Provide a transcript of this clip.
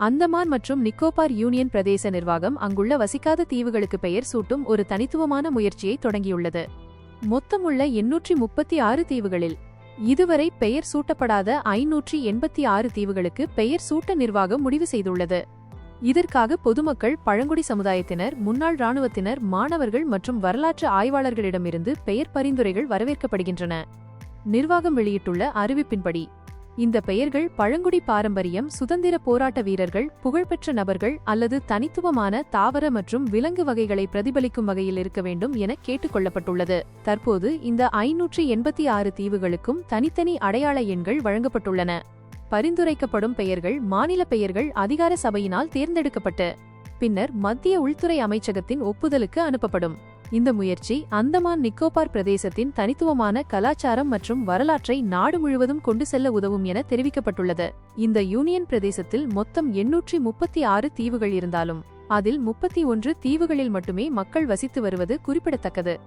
அந்தமான் மற்றும் நிக்கோபார் யூனியன் பிரதேச நிர்வாகம் அங்குள்ள வசிக்காத தீவுகளுக்கு பெயர் சூட்டும் ஒரு தனித்துவமான முயற்சியை தொடங்கியுள்ளது. மொத்தமுள்ள எண்ணூற்றி முப்பத்தி ஆறு தீவுகளில் இதுவரை பெயர் சூட்டப்படாத ஐநூற்றி எண்பத்தி ஆறு தீவுகளுக்கு பெயர் சூட்ட நிர்வாகம் முடிவு செய்துள்ளது. இதற்காக பொதுமக்கள் பழங்குடி சமுதாயத்தினர் முன்னாள் ராணுவத்தினர் மாணவர்கள் மற்றும் வரலாற்று ஆய்வாளர்களிடமிருந்து பெயர் பரிந்துரைகள் வரவேற்கப்படுகின்றன. நிர்வாகம் வெளியிட்டுள்ள அறிவிப்பின்படி இந்த பெயர்கள் பழங்குடி பாரம்பரியம் சுதந்திர போராட்ட வீரர்கள் புகழ்பெற்ற நபர்கள் அல்லது தனித்துவமான தாவர மற்றும் விலங்கு வகைகளை பிரதிபலிக்கும் வகையில் இருக்க வேண்டும் என கேட்டுக்கொள்ளப்பட்டுள்ளது. தற்போது இந்த ஐநூற்றி எண்பத்தி ஆறு தீவுகளுக்கும் தனித்தனி அடையாள எண்கள் வழங்கப்பட்டுள்ளன. பரிந்துரைக்கப்படும் பெயர்கள் மாநில பெயர்கள் அதிகார சபையினால் தேர்ந்தெடுக்கப்பட்டு பின்னர் மத்திய உள்துறை அமைச்சகத்தின் ஒப்புதலுக்கு அனுப்பப்படும். இந்த முயற்சி அந்தமான் நிக்கோபார் பிரதேசத்தின் தனித்துவமான கலாச்சாரம் மற்றும் வரலாற்றை நாடு முழுவதும் கொண்டு செல்ல உதவும் என தெரிவிக்கப்பட்டுள்ளது. இந்த யூனியன் பிரதேசத்தில் மொத்தம் எண்ணூற்றி முப்பத்தி ஆறு தீவுகள் இருந்தாலும் அதில் முப்பத்தி ஒன்று தீவுகளில் மட்டுமே மக்கள் வசித்து வருவது குறிப்பிடத்தக்கது.